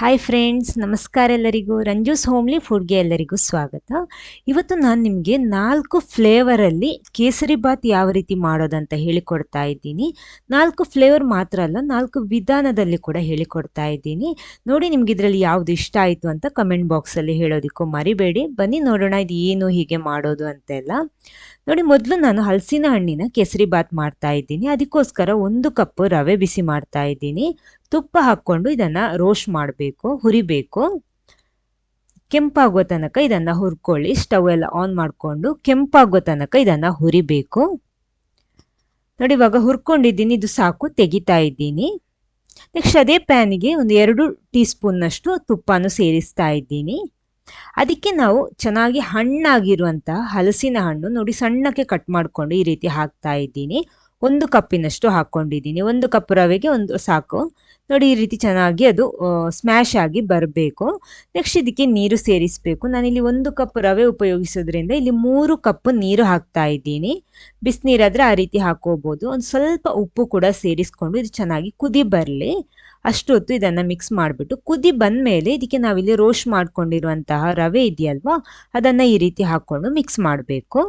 Hi friends ನಮಸ್ಕಾರ ಎಲ್ಲರಿಗೂ. ರಂಜೂಸ್ homely ಫುಡ್ಗೆ ಎಲ್ಲರಿಗೂ ಸ್ವಾಗತ. ಇವತ್ತು ನಾನು ನಿಮಗೆ ನಾಲ್ಕು ಫ್ಲೇವರಲ್ಲಿ ಕೇಸರಿ ಬಾತ್ ಯಾವ ರೀತಿ ಮಾಡೋದಂತ ಹೇಳಿಕೊಡ್ತಾ ಇದ್ದೀನಿ. ನಾಲ್ಕು ಫ್ಲೇವರ್ ಮಾತ್ರ ಅಲ್ಲ, ನಾಲ್ಕು ವಿಧಾನದಲ್ಲಿ ಕೂಡ ಹೇಳಿಕೊಡ್ತಾ ಇದ್ದೀನಿ. ನೋಡಿ ನಿಮ್ಗೆ ಇದರಲ್ಲಿ ಯಾವುದು ಇಷ್ಟ ಆಯಿತು ಅಂತ ಕಮೆಂಟ್ ಬಾಕ್ಸಲ್ಲಿ ಹೇಳೋದಕ್ಕೂ ಮರಿಬೇಡಿ. ಬನ್ನಿ ನೋಡೋಣ ಇದು ಏನು, ಹೀಗೆ ಮಾಡೋದು ಅಂತೆಲ್ಲ. ನೋಡಿ ಮೊದಲು ನಾನು ಹಲಸಿನ ಹಣ್ಣಿನ ಕೇಸರಿ ಬಾತ್ ಮಾಡ್ತಾ ಇದ್ದೀನಿ. ಅದಕ್ಕೋಸ್ಕರ ಒಂದು ಕಪ್ ರವೆ ಬಿಸಿ ಮಾಡ್ತಾ ಇದ್ದೀನಿ. ತುಪ್ಪ ಹಾಕ್ಕೊಂಡು ಇದನ್ನ ರೋಸ್ಟ್ ಮಾಡಬೇಕು, ಹುರಿಬೇಕು. ಕೆಂಪಾಗುವ ತನಕ ಇದನ್ನ ಹುರ್ಕೊಳ್ಳಿ. ಸ್ಟವ್ ಎಲ್ಲ ಆನ್ ಮಾಡಿಕೊಂಡು ಕೆಂಪಾಗುವ ತನಕ ಇದನ್ನ ಹುರಿಬೇಕು. ನೋಡಿ, ಇವಾಗ ಹುರ್ಕೊಂಡಿದ್ದೀನಿ. ಇದು ಸಾಕು, ತೆಗಿತಾ ಇದ್ದೀನಿ. ನೆಕ್ಸ್ಟ್ ಅದೇ ಪ್ಯಾನಿಗೆ ಒಂದು ಎರಡು ಟೀ ಸ್ಪೂನ್ನಷ್ಟು ತುಪ್ಪನೂ ಸೇರಿಸ್ತಾ ಇದ್ದೀನಿ. ಅದಕ್ಕೆ ನಾವು ಚೆನ್ನಾಗಿ ಹಣ್ಣಾಗಿರುವಂತಹ ಹಲಸಿನ ಹಣ್ಣು ನೋಡಿ, ಸಣ್ಣಕ್ಕೆ ಕಟ್ ಮಾಡಿಕೊಂಡು ಈ ರೀತಿ ಹಾಕ್ತಾ ಇದ್ದೀನಿ. ಒಂದು ಕಪ್ಪಿನಷ್ಟು ಹಾಕ್ಕೊಂಡಿದ್ದೀನಿ. ಒಂದು ಕಪ್ ರವೆಗೆ ಒಂದು ಸಾಕು. ನೋಡಿ, ಈ ರೀತಿ ಚೆನ್ನಾಗಿ ಅದು ಸ್ಮ್ಯಾಶ್ ಆಗಿ ಬರಬೇಕು. ನೆಕ್ಸ್ಟ್ ಇದಕ್ಕೆ ನೀರು ಸೇರಿಸಬೇಕು. ನಾನಿಲ್ಲಿ ಒಂದು ಕಪ್ ರವೆ ಉಪಯೋಗಿಸೋದ್ರಿಂದ ಇಲ್ಲಿ ಮೂರು ಕಪ್ ನೀರು ಹಾಕ್ತಾ ಇದ್ದೀನಿ. ಬಿಸಿನೀರಾದರೆ ಆ ರೀತಿ ಹಾಕೋಬೋದು. ಒಂದು ಸ್ವಲ್ಪ ಉಪ್ಪು ಕೂಡ ಸೇರಿಸ್ಕೊಂಡು ಇದು ಚೆನ್ನಾಗಿ ಕುದಿ ಬರಲಿ. ಅಷ್ಟೊತ್ತು ಇದನ್ನು ಮಿಕ್ಸ್ ಮಾಡಿಬಿಟ್ಟು ಕುದಿ ಬಂದ ಮೇಲೆ ಇದಕ್ಕೆ ನಾವಿಲ್ಲಿ ರೋಸ್ಟ್ ಮಾಡ್ಕೊಂಡಿರುವಂತಹ ರವೆ ಇದೆಯಲ್ವಾ, ಅದನ್ನು ಈ ರೀತಿ ಹಾಕ್ಕೊಂಡು ಮಿಕ್ಸ್ ಮಾಡಬೇಕು.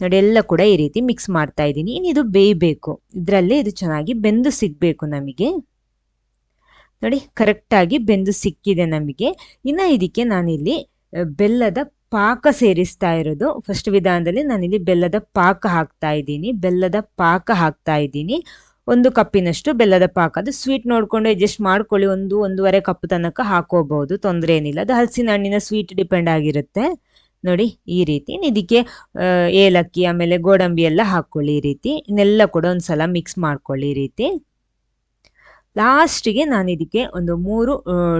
ನೋಡಿ ಎಲ್ಲ ಕೂಡ ಈ ರೀತಿ ಮಿಕ್ಸ್ ಮಾಡ್ತಾ ಇದ್ದೀನಿ. ಇನ್ನು ಇದು ಬೇಯಬೇಕು. ಇದರಲ್ಲೇ ಇದು ಚೆನ್ನಾಗಿ ಬೆಂದು ಸಿಗಬೇಕು ನಮಗೆ. ನೋಡಿ ಕರೆಕ್ಟಾಗಿ ಬೆಂದು ಸಿಕ್ಕಿದೆ ನಮಗೆ. ಇನ್ನು ಇದಕ್ಕೆ ನಾನಿಲ್ಲಿ ಬೆಲ್ಲದ ಪಾಕ ಸೇರಿಸ್ತಾ ಇರೋದು. ಫಸ್ಟ್ ವಿಧಾನದಲ್ಲಿ ನಾನಿಲ್ಲಿ ಬೆಲ್ಲದ ಪಾಕ ಹಾಕ್ತಾ ಇದ್ದೀನಿ. ಬೆಲ್ಲದ ಪಾಕ ಹಾಕ್ತಾ ಇದ್ದೀನಿ. ಒಂದು ಕಪ್ಪಿನಷ್ಟು ಬೆಲ್ಲದ ಪಾಕ. ಅದು ಸ್ವೀಟ್ ನೋಡಿಕೊಂಡು ಅಡ್ಜಸ್ಟ್ ಮಾಡ್ಕೊಳ್ಳಿ. ಒಂದು, ಒಂದೂವರೆ ಕಪ್ ತನಕ ಹಾಕೋಬಹುದು. ತೊಂದರೆ ಏನಿಲ್ಲ. ಅದು ಹಲಸಿನ ಹಣ್ಣಿನ ಸ್ವೀಟ್ ಡಿಪೆಂಡ್ ಆಗಿರುತ್ತೆ. ನೋಡಿ, ಈ ರೀತಿ ಇದಕ್ಕೆ ಏಲಕ್ಕಿ, ಆಮೇಲೆ ಗೋಡಂಬಿ ಎಲ್ಲ ಹಾಕ್ಕೊಳ್ಳಿ ಈ ರೀತಿ. ಇನ್ನೆಲ್ಲ ಕೂಡ ಒಂದ್ಸಲ ಮಿಕ್ಸ್ ಮಾಡ್ಕೊಳ್ಳಿ ಈ ರೀತಿ. ಲಾಸ್ಟಿಗೆ ನಾನು ಇದಕ್ಕೆ ಒಂದು ಮೂರು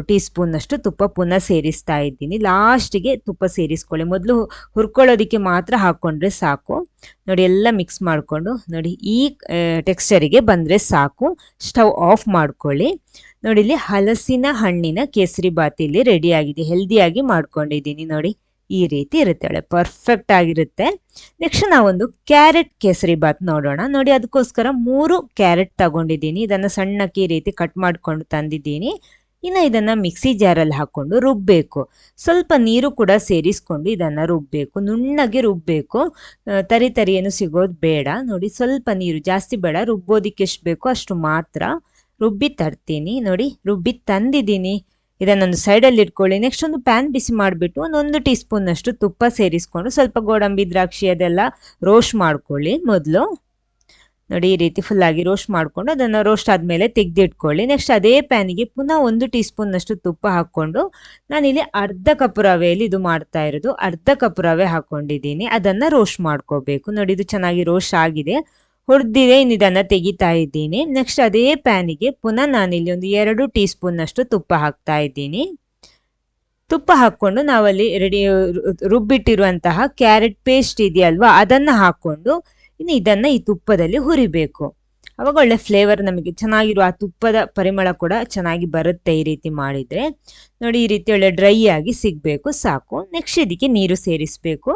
ಟೀ ಸ್ಪೂನ್ನಷ್ಟು ತುಪ್ಪ ಪುನಃ ಸೇರಿಸ್ತಾ ಇದ್ದೀನಿ. ಲಾಸ್ಟಿಗೆ ತುಪ್ಪ ಸೇರಿಸ್ಕೊಳ್ಳಿ. ಮೊದಲು ಹುರ್ಕೊಳ್ಳೋದಕ್ಕೆ ಮಾತ್ರ ಹಾಕ್ಕೊಂಡ್ರೆ ಸಾಕು. ನೋಡಿ, ಎಲ್ಲ ಮಿಕ್ಸ್ ಮಾಡಿಕೊಂಡು, ನೋಡಿ, ಈ ಟೆಕ್ಸ್ಚರಿಗೆ ಬಂದರೆ ಸಾಕು. ಸ್ಟವ್ ಆಫ್ ಮಾಡ್ಕೊಳ್ಳಿ. ನೋಡಿ, ಇಲ್ಲಿ ಹಲಸಿನ ಹಣ್ಣಿನ ಕೇಸರಿ ಬಾತ್ ರೆಡಿಯಾಗಿದೆ ಹೆಲ್ದಿಯಾಗಿ ಮಾಡ್ಕೊಂಡಿದ್ದೀನಿ ನೋಡಿ. ಈ ರೀತಿ ಇರುತ್ತೆ. ಪರ್ಫೆಕ್ಟ್ ಆಗಿರುತ್ತೆ. ನೆಕ್ಸ್ಟ್ ನಾವೊಂದು ಕ್ಯಾರೆಟ್ ಕೇಸರಿ ಬಾತ್ ನೋಡೋಣ. ನೋಡಿ, ಅದಕ್ಕೋಸ್ಕರ ಮೂರು ಕ್ಯಾರೆಟ್ ತಗೊಂಡಿದ್ದೀನಿ. ಇದನ್ನು ಸಣ್ಣಕ್ಕೆ ಈ ರೀತಿ ಕಟ್ ಮಾಡಿಕೊಂಡು ತಂದಿದ್ದೀನಿ. ಇನ್ನು ಇದನ್ನು ಮಿಕ್ಸಿ ಜಾರಲ್ಲಿ ಹಾಕ್ಕೊಂಡು ರುಬ್ಬಬೇಕು ಸ್ವಲ್ಪ ನೀರು ಕೂಡ ಸೇರಿಸ್ಕೊಂಡು ಇದನ್ನು ರುಬ್ಬಬೇಕು ನುಣ್ಣಗೆ ರುಬ್ಬಬೇಕು ತರಿ ತರಿ ಏನು ಸಿಗೋದು ಬೇಡ. ನೋಡಿ, ಸ್ವಲ್ಪ ನೀರು ಜಾಸ್ತಿ ಬೇಡ. ರುಬ್ಬೋದಿಕ್ಕೆ ಎಷ್ಟು ಬೇಕೋ ಅಷ್ಟು ಮಾತ್ರ ರುಬ್ಬಿ ತರ್ತೀನಿ. ನೋಡಿ, ರುಬ್ಬಿ ತಂದಿದ್ದೀನಿ. ಇದನ್ನೊಂದು ಸೈಡಲ್ಲಿ ಇಟ್ಕೊಳ್ಳಿ. ನೆಕ್ಸ್ಟ್ ಒಂದು ಪ್ಯಾನ್ ಬಿಸಿ ಮಾಡಿಬಿಟ್ಟು ಒಂದೊಂದು ಟೀ ಸ್ಪೂನ್ನಷ್ಟು ತುಪ್ಪ ಸೇರಿಸ್ಕೊಂಡು ಸ್ವಲ್ಪ ಗೋಡಂಬಿ, ದ್ರಾಕ್ಷಿ ಅದೆಲ್ಲ ರೋಸ್ಟ್ ಮಾಡ್ಕೊಳ್ಳಿ ಮೊದಲು. ನೋಡಿ ಈ ರೀತಿ ಫುಲ್ಲಾಗಿ ರೋಸ್ಟ್ ಮಾಡಿಕೊಂಡು ಅದನ್ನು ರೋಸ್ಟ್ ಆದಮೇಲೆ ತೆಗೆದಿಟ್ಕೊಳ್ಳಿ. ನೆಕ್ಸ್ಟ್ ಅದೇ ಪ್ಯಾನಿಗೆ ಪುನಃ ಒಂದು ಟೀ ಸ್ಪೂನ್ನಷ್ಟು ತುಪ್ಪ ಹಾಕ್ಕೊಂಡು ನಾನಿಲ್ಲಿ ಅರ್ಧ ಕಪ್ ರವೆಯಲ್ಲಿ ಇದು ಮಾಡ್ತಾ ಇರೋದು. ಅರ್ಧ ಕಪ್ ರವೆ ಹಾಕ್ಕೊಂಡಿದ್ದೀನಿ. ಅದನ್ನು ರೋಸ್ಟ್ ಮಾಡ್ಕೋಬೇಕು. ನೋಡಿ ಇದು ಚೆನ್ನಾಗಿ ರೋಸ್ಟ್ ಆಗಿದೆ. ಹುರಿದಿದೆ ಇದನ್ನು ತೆಗಿತಾ ಇದ್ದೀನಿ. ನೆಕ್ಸ್ಟ್ ಅದೇ ಪ್ಯಾನಿಗೆ ಪುನಃ ನಾನಿಲ್ಲಿ ಒಂದು ಎರಡು ಟೀ ಸ್ಪೂನ್ನಷ್ಟು ತುಪ್ಪ ಹಾಕ್ತಾ ಇದ್ದೀನಿ. ತುಪ್ಪ ಹಾಕ್ಕೊಂಡು ನಾವಲ್ಲಿ ರೆಡಿ ರುಬ್ಬಿಟ್ಟಿರುವಂತಹ ಕ್ಯಾರೆಟ್ ಪೇಸ್ಟ್ ಇದೆಯಲ್ವಾ, ಅದನ್ನು ಹಾಕ್ಕೊಂಡು ಇನ್ನು ಇದನ್ನು ಈ ತುಪ್ಪದಲ್ಲಿ ಹುರಿಬೇಕು. ಅವಾಗ ಒಳ್ಳೆ ಫ್ಲೇವರ್ ನಮಗೆ ಚೆನ್ನಾಗಿರುವ ಆ ತುಪ್ಪದ ಪರಿಮಳ ಕೂಡ ಚೆನ್ನಾಗಿ ಬರುತ್ತೆ ಈ ರೀತಿ ಮಾಡಿದರೆ. ನೋಡಿ ಈ ರೀತಿ ಒಳ್ಳೆ ಡ್ರೈ ಆಗಿ ಸಿಗಬೇಕು, ಸಾಕು. ನೆಕ್ಸ್ಟ್ ಇದಕ್ಕೆ ನೀರು ಸೇರಿಸಬೇಕು.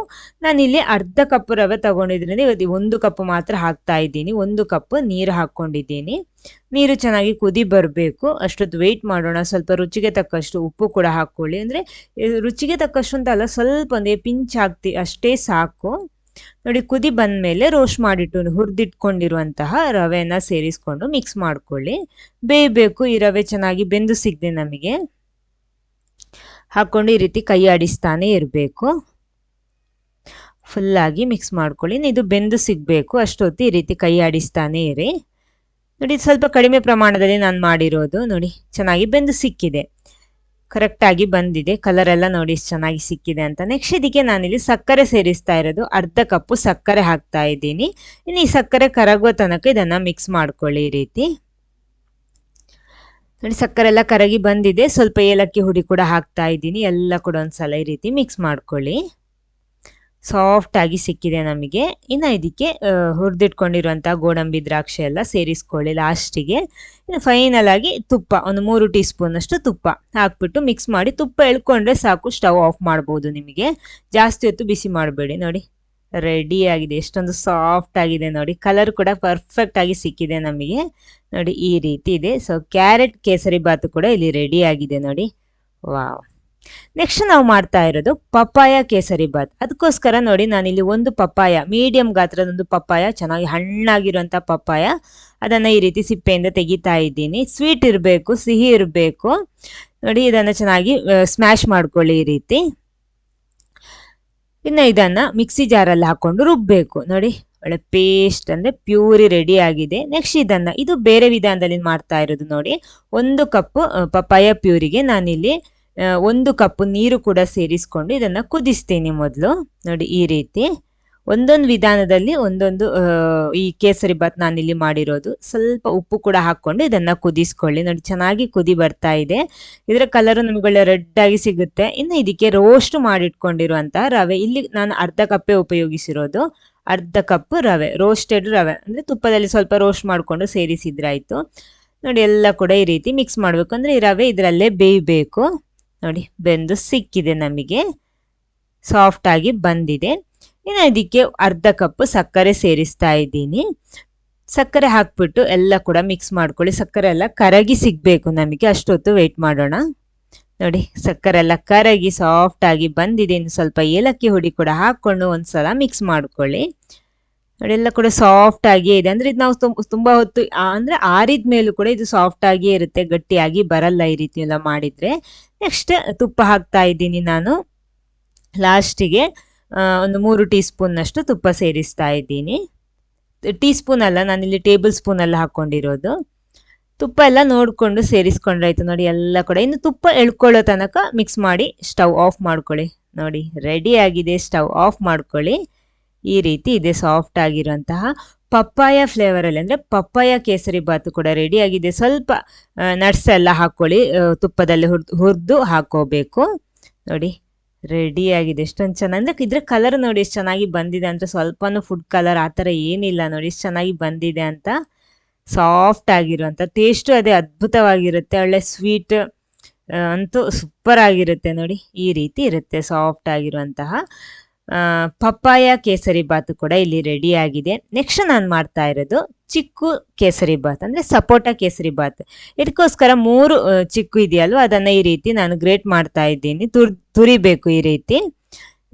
ನಾನಿಲ್ಲಿ ಅರ್ಧ ಕಪ್ ರವೆ ತಗೊಂಡಿದ್ರಿಂದ ಇವತ್ತು ಒಂದು ಕಪ್ ಮಾತ್ರ ಹಾಕ್ತಾ ಇದ್ದೀನಿ. ಒಂದು ಕಪ್ ನೀರು ಹಾಕ್ಕೊಂಡಿದ್ದೀನಿ. ನೀರು ಚೆನ್ನಾಗಿ ಕುದಿ ಬರಬೇಕು. ಅಷ್ಟೊತ್ತು ವೆಯ್ಟ್ ಮಾಡೋಣ. ಸ್ವಲ್ಪ ರುಚಿಗೆ ತಕ್ಕಷ್ಟು ಉಪ್ಪು ಕೂಡ ಹಾಕ್ಕೊಳ್ಳಿ. ಅಂದರೆ, ರುಚಿಗೆ ತಕ್ಕಷ್ಟು ಅಂತ ಅಲ್ಲ ಸ್ವಲ್ಪ ಒಂದೇ ಪಿಂಚ್ ಹಾಕ್ತಿ, ಅಷ್ಟೇ ಸಾಕು. ನೋಡಿ ಕುದಿ ಬಂದ ಮೇಲೆ ರೋಸ್ಟ್ ಮಾಡಿಟ್ಟು ಹುರಿದಿಟ್ಕೊಂಡಿರುವಂತಹ ರವೆನ ಸೇರಿಸ್ಕೊಂಡು ಮಿಕ್ಸ್ ಮಾಡ್ಕೊಳ್ಳಿ. ಬೇಯಬೇಕು, ಈ ರವೆ ಚೆನ್ನಾಗಿ ಬೆಂದು ಸಿಗದೆ ನಮಗೆ. ಹಾಕ್ಕೊಂಡು ಈ ರೀತಿ ಕೈ ಆಡಿಸ್ತಾನೆ ಇರಬೇಕು. ಫುಲ್ಲಾಗಿ ಮಿಕ್ಸ್ ಮಾಡ್ಕೊಳ್ಳಿ. ಇದು ಬೆಂದು ಸಿಗಬೇಕು, ಅಷ್ಟೊತ್ತು ಈ ರೀತಿ ಕೈ ಆಡಿಸ್ತಾನೆ ಇರಿ. ನೋಡಿ, ಸ್ವಲ್ಪ ಕಡಿಮೆ ಪ್ರಮಾಣದಲ್ಲಿ ನಾನು ಮಾಡಿರೋದು ನೋಡಿ, ಚೆನ್ನಾಗಿ ಬೆಂದು ಸಿಕ್ಕಿದೆ. ಕರೆಕ್ಟಾಗಿ ಬಂದಿದೆ. ಕಲರ್ ಎಲ್ಲ ನೋಡಿ ಚೆನ್ನಾಗಿ ಸಿಕ್ಕಿದೆ ಅಂತ. ನೆಕ್ಸ್ಟ್ ಇದಕ್ಕೆ ನಾನಿಲ್ಲಿ ಸಕ್ಕರೆ ಸೇರಿಸ್ತಾ ಇರೋದು. ಅರ್ಧ ಕಪ್ಪು ಸಕ್ಕರೆ ಹಾಕ್ತಾ ಇದ್ದೀನಿ. ಇನ್ನು ಈ ಸಕ್ಕರೆ ಕರಗುವ ತನಕ ಇದನ್ನು ಮಿಕ್ಸ್ ಮಾಡ್ಕೊಳ್ಳಿ ಈ ರೀತಿ. ನೋಡಿ, ಸಕ್ಕರೆ ಎಲ್ಲ ಕರಗಿ ಬಂದಿದೆ. ಸ್ವಲ್ಪ ಏಲಕ್ಕಿ ಹುಡಿ ಕೂಡ ಹಾಕ್ತಾ ಇದ್ದೀನಿ. ಎಲ್ಲ ಕೂಡ ಒಂದ್ಸಲ ಈ ರೀತಿ ಮಿಕ್ಸ್ ಮಾಡ್ಕೊಳ್ಳಿ. ಸಾಫ್ಟ್ ಆಗಿ ಸಿಕ್ಕಿದೆ ನಮಗೆ. ಇನ್ನು ಇದಕ್ಕೆ ಹುರಿದಿಟ್ಕೊಂಡಿರುವಂಥ ಗೋಡಂಬಿ ದ್ರಾಕ್ಷಿ ಎಲ್ಲ ಸೇರಿಸ್ಕೊಳ್ಳಿ ಲಾಸ್ಟಿಗೆ. ಫೈನಲ್ ಆಗಿ ತುಪ್ಪ, ಒಂದು ಮೂರು ಟೀ ಸ್ಪೂನಷ್ಟು ತುಪ್ಪ ಹಾಕ್ಬಿಟ್ಟು ಮಿಕ್ಸ್ ಮಾಡಿ ತುಪ್ಪ ಎಳ್ಕೊಂಡ್ರೆ ಸಾಕು ಸ್ಟವ್ ಆಫ್ ಮಾಡ್ಬೋದು ನಿಮಗೆ. ಜಾಸ್ತಿ ಹೊತ್ತು ಬಿಸಿ ಮಾಡಬೇಡಿ ನೋಡಿ. ರೆಡಿ ಆಗಿದೆ, ಎಷ್ಟೊಂದು ಸಾಫ್ಟ್ ಆಗಿದೆ ನೋಡಿ. ಕಲರ್ ಕೂಡ ಪರ್ಫೆಕ್ಟ್ ಆಗಿ ಸಿಕ್ಕಿದೆ ನಮಗೆ. ನೋಡಿ ಈ ರೀತಿ ಇದೆ. ಸೊ ಕ್ಯಾರೆಟ್ ಕೇಸರಿ ಬಾತು ಕೂಡ ಇಲ್ಲಿ ರೆಡಿ ಆಗಿದೆ ನೋಡಿ. ವಾವ್ ನೆಕ್ಸ್ಟ್ ನಾವು ಮಾಡ್ತಾ ಇರೋದು ಪಪ್ಪಾಯ ಕೇಸರಿ ಬಾತ್. ಅದಕ್ಕೋಸ್ಕರ ನೋಡಿ ನಾನಿಲ್ಲಿ ಒಂದು ಪಪ್ಪಾಯ ಮೀಡಿಯಂ ಗಾತ್ರದ ಒಂದು ಪಪ್ಪಾಯ, ಚೆನ್ನಾಗಿ ಹಣ್ಣಾಗಿರುವಂಥ ಪಪ್ಪಾಯ, ಅದನ್ನು ಈ ರೀತಿ ಸಿಪ್ಪೆಯಿಂದ ತೆಗಿತಾ ಇದ್ದೀನಿ. ಸ್ವೀಟ್ ಇರಬೇಕು, ಸಿಹಿ ಇರಬೇಕು. ನೋಡಿ ಇದನ್ನು ಚೆನ್ನಾಗಿ ಸ್ಮ್ಯಾಶ್ ಮಾಡ್ಕೊಳ್ಳಿ ಈ ರೀತಿ. ಇನ್ನು ಇದನ್ನ ಮಿಕ್ಸಿ ಜಾರಲ್ಲಿ ಹಾಕೊಂಡು ರುಬ್ಬಬೇಕು ನೋಡಿ, ಒಳ್ಳೆ ಪೇಸ್ಟ್ ಅಂದ್ರೆ ಪ್ಯೂರಿ ರೆಡಿ ಆಗಿದೆ. ನೆಕ್ಸ್ಟ್ ಇದನ್ನ, ಇದು ಬೇರೆ ವಿಧಾನದಲ್ಲಿ ಮಾಡ್ತಾ ಇರೋದು ನೋಡಿ. ಒಂದು ಕಪ್ ಪಪ್ಪಾಯ ಪ್ಯೂರಿಗೆ ನಾನಿಲ್ಲಿ ಒಂದು ಕಪ್ ನೀರು ಕೂಡ ಸೇರಿಸ್ಕೊಂಡು ಇದನ್ನು ಕುದಿಸ್ತೀನಿ ಮೊದಲು. ನೋಡಿ, ಈ ರೀತಿ. ಒಂದೊಂದು ವಿಧಾನದಲ್ಲಿ ಒಂದೊಂದು ಈ ಕೇಸರಿ ಬಾತ್ ನಾನಿಲ್ಲಿ ಮಾಡಿರೋದು. ಸ್ವಲ್ಪ ಉಪ್ಪು ಕೂಡ ಹಾಕ್ಕೊಂಡು ಇದನ್ನು ಕುದಿಸ್ಕೊಳ್ಳಿ. ನೋಡಿ, ಚೆನ್ನಾಗಿ ಕುದಿ ಬರ್ತಾ ಇದೆ. ಇದರ ಕಲರು ನಮಗೆ ಒಳ್ಳೆ ರೆಡ್ ಆಗಿ ಸಿಗುತ್ತೆ. ಇನ್ನು ಇದಕ್ಕೆ ರೋಸ್ಟ್ ಮಾಡಿಟ್ಕೊಂಡಿರುವಂತಹ ರವೆ. ಇಲ್ಲಿ ನಾನು ಅರ್ಧ ಕಪ್ಪೇ ಉಪಯೋಗಿಸಿರೋದು. ಅರ್ಧ ಕಪ್ ರವೆ ರೋಸ್ಟೆಡ್ ರವೆ. ಅಂದ್ರೆ ತುಪ್ಪದಲ್ಲಿ ಸ್ವಲ್ಪ ರೋಸ್ಟ್ ಮಾಡಿಕೊಂಡು ಸೇರಿಸಿದ್ರಾಯಿತು ನೋಡಿ, ಎಲ್ಲ ಕೂಡ ಈ ರೀತಿ ಮಿಕ್ಸ್ ಮಾಡಬೇಕು. ಅಂದ್ರೆ ಈ ರವೆ ಇದರಲ್ಲೇ ಬೇಯಬೇಕು ನೋಡಿ, ಬೆಂದು ಸಿಕ್ಕಿದೆ ನಮಗೆ. ಸಾಫ್ಟ್ ಆಗಿ ಬಂದಿದೆ. ಇನ್ನು ಇದಕ್ಕೆ ಅರ್ಧ ಕಪ್ ಸಕ್ಕರೆ ಸೇರಿಸ್ತಾ ಇದ್ದೀನಿ. ಸಕ್ಕರೆ ಹಾಕ್ಬಿಟ್ಟು ಎಲ್ಲ ಕೂಡ ಮಿಕ್ಸ್ ಮಾಡ್ಕೊಳ್ಳಿ. ಸಕ್ಕರೆ ಎಲ್ಲ ಕರಗಿ ಸಿಗಬೇಕು ನಮಗೆ. ಅಷ್ಟೊತ್ತು ವೆಯ್ಟ್ ಮಾಡೋಣ. ನೋಡಿ, ಸಕ್ಕರೆ ಎಲ್ಲ ಕರಗಿ ಸಾಫ್ಟ್ ಆಗಿ ಬಂದಿದೆ. ಇನ್ನು ಸ್ವಲ್ಪ ಏಲಕ್ಕಿ ಹುಡಿ ಕೂಡ ಹಾಕ್ಕೊಂಡು ಒಂದು ಸಲ ಮಿಕ್ಸ್ ಮಾಡ್ಕೊಳ್ಳಿ. ನೋಡಿ ಕೂಡ ಸಾಫ್ಟ್ ಆಗಿಯೇ ಇದೆ. ಅಂದ್ರೆ ಇದು ನಾವು ತುಂಬಾ ಹೊತ್ತು ಅಂದ್ರೆ ಆರಿದ ಮೇಲೂ ಕೂಡ ಇದು ಸಾಫ್ಟ್ ಆಗಿಯೇ ಇರುತ್ತೆ. ಗಟ್ಟಿಯಾಗಿ ಬರಲ್ಲ ಈ ರೀತಿ ಎಲ್ಲ ಮಾಡಿದ್ರೆ. ನೆಕ್ಸ್ಟ್ ತುಪ್ಪ ಹಾಕ್ತಾ ಇದ್ದೀನಿ ನಾನು. ಲಾಸ್ಟಿಗೆ ಒಂದು ಮೂರು ಟೀ ಸ್ಪೂನ್ನಷ್ಟು ತುಪ್ಪ ಸೇರಿಸ್ತಾ ಇದ್ದೀನಿ. ಟೀ ಸ್ಪೂನ್ ಅಲ್ಲ, ನಾನಿಲ್ಲಿ ಟೇಬಲ್ ಸ್ಪೂನ್ ಎಲ್ಲ ಹಾಕೊಂಡಿರೋದು. ತುಪ್ಪ ಎಲ್ಲ ನೋಡಿಕೊಂಡು ಸೇರಿಸ್ಕೊಂಡ್ರಾಯ್ತು ನೋಡಿ, ಎಲ್ಲ ಕೂಡ. ಇನ್ನು ತುಪ್ಪ ಎಳ್ಕೊಳ್ಳೋ ತನಕ ಮಿಕ್ಸ್ ಮಾಡಿ, ಸ್ಟವ್ ಆಫ್ ಮಾಡ್ಕೊಳ್ಳಿ. ನೋಡಿ ರೆಡಿ ಆಗಿದೆ, ಸ್ಟವ್ ಆಫ್ ಮಾಡ್ಕೊಳ್ಳಿ. ಈ ರೀತಿ ಇದೆ ಸಾಫ್ಟ್ ಆಗಿರುವಂತಹ ಪಪ್ಪಾಯ ಫ್ಲೇವರಲ್ಲಿ ಅಂದರೆ ಪಪ್ಪಾಯ ಕೇಸರಿ ಬಾತು ಕೂಡ ರೆಡಿ ಆಗಿದೆ. ಸ್ವಲ್ಪ ನಟ್ಸ್ ಎಲ್ಲ ಹಾಕ್ಕೊಳ್ಳಿ ತುಪ್ಪದಲ್ಲಿ ಹುರ್ದು, ಹುರಿದು ಹಾಕೋಬೇಕು. ನೋಡಿ ರೆಡಿ ಆಗಿದೆ. ಎಷ್ಟೊಂದು ಚೆನ್ನಾಗಿ, ಅಂದರೆ ಇದ್ರ ಕಲರ್ ನೋಡಿ ಎಷ್ಟು ಚೆನ್ನಾಗಿ ಬಂದಿದೆ ಅಂತ ಸ್ವಲ್ಪನೂ ಫುಡ್ ಕಲರ್ ಆ ಥರ ಏನಿಲ್ಲ ನೋಡಿ, ಎಷ್ಟು ಚೆನ್ನಾಗಿ ಬಂದಿದೆ ಅಂತ. ಸಾಫ್ಟ್ ಆಗಿರುವಂಥ ಟೇಸ್ಟು ಅದೇ ಅದ್ಭುತವಾಗಿರುತ್ತೆ. ಒಳ್ಳೆ ಸ್ವೀಟ್ ಅಂತೂ ಸೂಪರ್ ಆಗಿರುತ್ತೆ ನೋಡಿ. ಈ ರೀತಿ ಇರುತ್ತೆ ಸಾಫ್ಟ್ ಆಗಿರುವಂತಹ ಪಪ್ಪಾಯ ಕೇಸರಿ ಬಾತು ಕೂಡ ಇಲ್ಲಿ ರೆಡಿ ಆಗಿದೆ. ನೆಕ್ಸ್ಟ್ ನಾನು ಮಾಡ್ತಾ ಇರೋದು ಚಿಕ್ಕು ಕೇಸರಿ ಬಾತ್, ಅಂದರೆ ಸಪೋಟ ಕೇಸರಿ ಬಾತ್. ಇದಕ್ಕೋಸ್ಕರ ಮೂರು ಚಿಕ್ಕು ಇದೆಯಲ್ವ, ಅದನ್ನು ಈ ರೀತಿ ನಾನು ಗ್ರೇಟ್ ಮಾಡ್ತಾ ಇದ್ದೀನಿ. ತುರ್, ತುರಿಬೇಕು ಈ ರೀತಿ.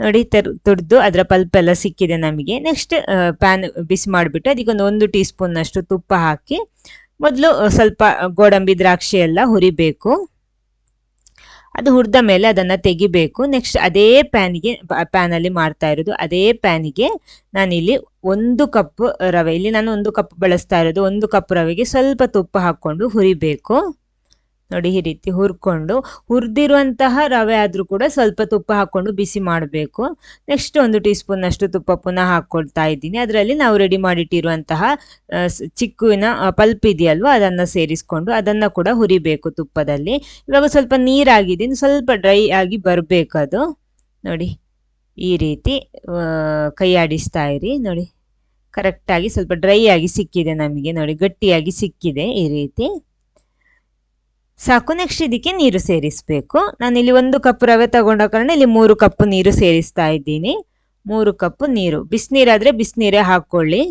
ನೋಡಿ, ತರ್, ತುರಿದು ಅದರ ಪಲ್ಪ್ ಎಲ್ಲ ಸಿಕ್ಕಿದೆ ನಮಗೆ. ನೆಕ್ಸ್ಟ್ ಪ್ಯಾನ್ ಬಿಸಿ ಮಾಡಿಬಿಟ್ಟು ಅದಕ್ಕೊಂದು ಒಂದು ಟೀ ಸ್ಪೂನ್ನಷ್ಟು ತುಪ್ಪ ಹಾಕಿ, ಮೊದಲು ಸ್ವಲ್ಪ ಗೋಡಂಬಿ ದ್ರಾಕ್ಷಿ ಎಲ್ಲ ಹುರಿಬೇಕು. ಅದು ಹುರಿದ ಮೇಲೆ ಅದನ್ನು ತೆಗಿಬೇಕು. ನೆಕ್ಸ್ಟ್ ಅದೇ ಪ್ಯಾನಿಗೆ ಪ್ಯಾನಲ್ಲಿ ಮಾಡ್ತಾ ಇರೋದು. ಅದೇ ಪ್ಯಾನಿಗೆ ನಾನಿಲ್ಲಿ ಒಂದು ಕಪ್ ರವೆ, ಇಲ್ಲಿ ನಾನು ಒಂದು ಕಪ್ ಬಳಸ್ತಾ ಇರೋದು. ಒಂದು ಕಪ್ ರವೆಗೆ ಸ್ವಲ್ಪ ತುಪ್ಪ ಹಾಕ್ಕೊಂಡು ಹುರಿಬೇಕು. ನೋಡಿ ಈ ರೀತಿ ಹುರ್ಕೊಂಡು, ಹುರಿದಿರುವಂತಹ ರವೆ ಆದರೂ ಕೂಡ ಸ್ವಲ್ಪ ತುಪ್ಪ ಹಾಕ್ಕೊಂಡು ಬಿಸಿ ಮಾಡಬೇಕು. ನೆಕ್ಸ್ಟ್ ಒಂದು ಟೀ ಸ್ಪೂನಷ್ಟು ತುಪ್ಪ ಪುನಃ ಹಾಕ್ಕೊಳ್ತಾ ಇದ್ದೀನಿ. ಅದರಲ್ಲಿ ನಾವು ರೆಡಿ ಮಾಡಿಟ್ಟಿರುವಂತಹ ಚಿಕ್ಕುವಿನ ಪಲ್ಪ್ ಇದೆಯಲ್ವ, ಅದನ್ನು ಸೇರಿಸ್ಕೊಂಡು ಅದನ್ನು ಕೂಡ ಹುರಿಬೇಕು ತುಪ್ಪದಲ್ಲಿ. ಇವಾಗ ಸ್ವಲ್ಪ ನೀರಾಗಿದ್ದೀನಿ ಸ್ವಲ್ಪ ಡ್ರೈ ಆಗಿ ಬರಬೇಕು ಅದು. ನೋಡಿ, ಈ ರೀತಿ ಕೈಯಾಡಿಸ್ತಾ ಇರಿ. ನೋಡಿ ಕರೆಕ್ಟಾಗಿ ಸ್ವಲ್ಪ ಡ್ರೈ ಆಗಿ ಸಿಕ್ಕಿದೆ ನಮಗೆ. ನೋಡಿ, ಗಟ್ಟಿಯಾಗಿ ಸಿಕ್ಕಿದೆ ಈ ರೀತಿ. ಸಾಕು ನೆಕ್ಸ್ಟ್ ಇದಕ್ಕೆ ನೀರು ಸೇರಿಸಬೇಕು. ನಾನಿಲ್ಲಿ ಒಂದು ಕಪ್ ರವೆ ತಗೊಂಡ ಕಾರಣ ಇಲ್ಲಿ ಮೂರು ಕಪ್ ನೀರು ಸೇರಿಸ್ತಾ ಇದ್ದೀನಿ. ಮೂರು ಕಪ್ ನೀರು. ಬಿಸಿನೀರಾದರೆ ಬಿಸಿನೀರೇ ಹಾಕ್ಕೊಳ್ಳಿ.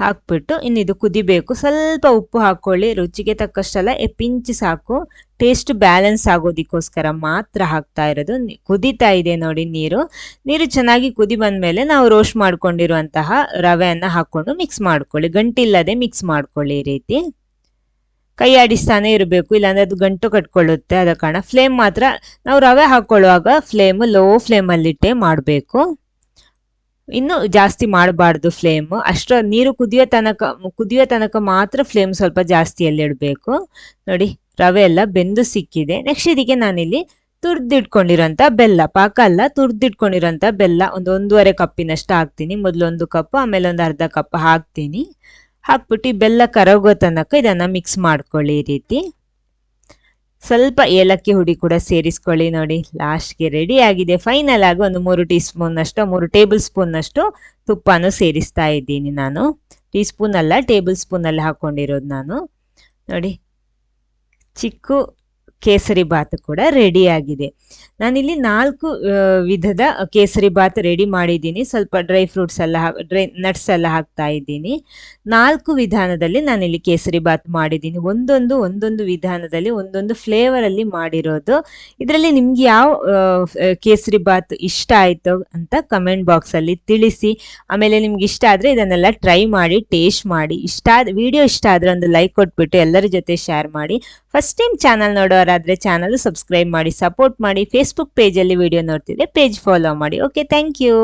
ಹಾಕ್ಬಿಟ್ಟು ಇನ್ನು ಇದು ಕುದಿಬೇಕು. ಸ್ವಲ್ಪ ಉಪ್ಪು ಹಾಕ್ಕೊಳ್ಳಿ. ರುಚಿಗೆ ತಕ್ಕಷ್ಟಲ್ಲ, ಎ ಪಿಂಚ್ ಸಾಕು. ಟೇಸ್ಟ್ ಬ್ಯಾಲೆನ್ಸ್ ಆಗೋದಕ್ಕೋಸ್ಕರ ಮಾತ್ರ ಹಾಕ್ತಾ ಇರೋದು. ಕುದೀತಾ ಇದೆ ನೋಡಿ ನೀರು. ನೀರು ಚೆನ್ನಾಗಿ ಕುದಿ ಬಂದಮೇಲೆ ನಾವು ರೋಸ್ಟ್ ಮಾಡ್ಕೊಂಡಿರುವಂತಹ ರವೆಯನ್ನು ಹಾಕ್ಕೊಂಡು ಮಿಕ್ಸ್ ಮಾಡ್ಕೊಳ್ಳಿ. ಗಂಟಿಲ್ಲದೆ ಮಿಕ್ಸ್ ಮಾಡ್ಕೊಳ್ಳಿ ಈ ರೀತಿ. ಕೈ ಆಡಿಸ್ತಾನೆ ಇರಬೇಕು, ಇಲ್ಲಾಂದ್ರೆ ಅದು ಗಂಟು ಕಟ್ಕೊಳ್ಳುತ್ತೆ ಆದ ಕಾರಣ ಫ್ಲೇಮ್ ಮಾತ್ರ ನಾವು ರವೆ ಹಾಕೊಳ್ಳುವಾಗ ಫ್ಲೇಮ್ ಲೋ ಫ್ಲೇಮಲ್ಲಿಟ್ಟೆ ಮಾಡಬೇಕು. ಇನ್ನು ಜಾಸ್ತಿ ಮಾಡಬಾರ್ದು ಫ್ಲೇಮ್ ಅಷ್ಟರ ನೀರು ಕುದಿಯೋ ತನಕ ಕುದಿಯೋ ತನಕ ಮಾತ್ರ ಫ್ಲೇಮ್ ಸ್ವಲ್ಪ ಜಾಸ್ತಿಯಲ್ಲಿ ಇಡಬೇಕು. ನೋಡಿ, ರವೆ ಎಲ್ಲ ಬೆಂದು ಸಿಕ್ಕಿದೆ. ನೆಕ್ಸ್ಟ್ ಇದಕ್ಕೆ ನಾನಿಲ್ಲಿ ತುರ್ದಿಟ್ಕೊಂಡಿರೋಂಥ ಬೆಲ್ಲ, ಪಾಕ ಅಲ್ಲ, ತುರ್ದಿಟ್ಕೊಂಡಿರೋಂಥ ಬೆಲ್ಲ, ಒಂದು ಒಂದೂವರೆ ಕಪ್ಪಿನಷ್ಟು ಹಾಕ್ತೀನಿ. ಮೊದಲು ಒಂದು ಕಪ್ ಆಮೇಲೆ ಒಂದು ಅರ್ಧ ಕಪ್ ಹಾಕ್ತೀನಿ. ಹಾಕ್ಬಿಟ್ಟು ಬೆಲ್ಲ ಕರಗೋ ತನಕ ಇದನ್ನು ಮಿಕ್ಸ್ ಮಾಡ್ಕೊಳ್ಳಿ ಈ ರೀತಿ. ಸ್ವಲ್ಪ ಏಲಕ್ಕಿ ಹುಡಿ ಕೂಡ ಸೇರಿಸ್ಕೊಳ್ಳಿ ನೋಡಿ ಲಾಸ್ಟ್ಗೆ ರೆಡಿ ಆಗಿದೆ. ಫೈನಲ್ ಆಗಿ ಒಂದು ಮೂರು ಟೀ ಸ್ಪೂನ್ನಷ್ಟು ಮೂರು ಟೇಬಲ್ ಸ್ಪೂನ್ನಷ್ಟು ತುಪ್ಪನೂ ಸೇರಿಸ್ತಾ ಇದ್ದೀನಿ ನಾನು. ಟೀ ಸ್ಪೂನ್ ಅಲ್ಲ ಟೇಬಲ್ ಸ್ಪೂನಲ್ಲಿ ಹಾಕ್ಕೊಂಡಿರೋದು ನಾನು. ನೋಡಿ, ಚಿಕ್ಕು ಕೇಸರಿ ಬಾತ್ ಕೂಡ ರೆಡಿ ಆಗಿದೆ. ನಾನಿಲ್ಲಿ ನಾಲ್ಕು ವಿಧದ ಕೇಸರಿ ಬಾತ್ ರೆಡಿ ಮಾಡಿದ್ದೀನಿ. ಸ್ವಲ್ಪ ಡ್ರೈ ಫ್ರೂಟ್ಸ್ ಎಲ್ಲ ಡ್ರೈ ನಟ್ಸ್ ಎಲ್ಲ ಹಾಕ್ತಾ ಇದ್ದೀನಿ. ನಾಲ್ಕು ವಿಧಾನದಲ್ಲಿ ನಾನಿಲ್ಲಿ ಕೇಸರಿ ಬಾತ್ ಮಾಡಿದ್ದೀನಿ. ಒಂದೊಂದು ಒಂದೊಂದು ವಿಧಾನದಲ್ಲಿ ಒಂದೊಂದು ಫ್ಲೇವರಲ್ಲಿ ಮಾಡಿರೋದು. ಇದರಲ್ಲಿ ನಿಮ್ಗೆ ಯಾವ ಕೇಸರಿ ಬಾತ್ ಇಷ್ಟ ಆಯಿತು ಅಂತ ಕಮೆಂಟ್ ಬಾಕ್ಸಲ್ಲಿ ತಿಳಿಸಿ. ಆಮೇಲೆ ನಿಮ್ಗೆ ಇಷ್ಟ ಆದರೆ ಇದನ್ನೆಲ್ಲ ಟ್ರೈ ಮಾಡಿ ಟೇಸ್ಟ್ ಮಾಡಿ. ಇಷ್ಟ ವಿಡಿಯೋ ಇಷ್ಟ ಆದರೆ ಒಂದು ಲೈಕ್ ಕೊಟ್ಬಿಟ್ಟು ಎಲ್ಲರ ಜೊತೆ ಶೇರ್ ಮಾಡಿ. ಫಸ್ಟ್ ಟೈಮ್ ಚಾನಲ್ ನೋಡೋರಾದರೆ ಚಾನಲ್ ಸಬ್ಸ್ಕ್ರೈಬ್ ಮಾಡಿ ಸಪೋರ್ಟ್ ಮಾಡಿ ಫೇಸ್ಬುಕ್ ಪೇಜಲ್ಲಿ ವಿಡಿಯೋ ನೋಡ್ತಿದ್ರೆ ಪೇಜ್ ಫಾಲೋ ಮಾಡಿ. Okay thank you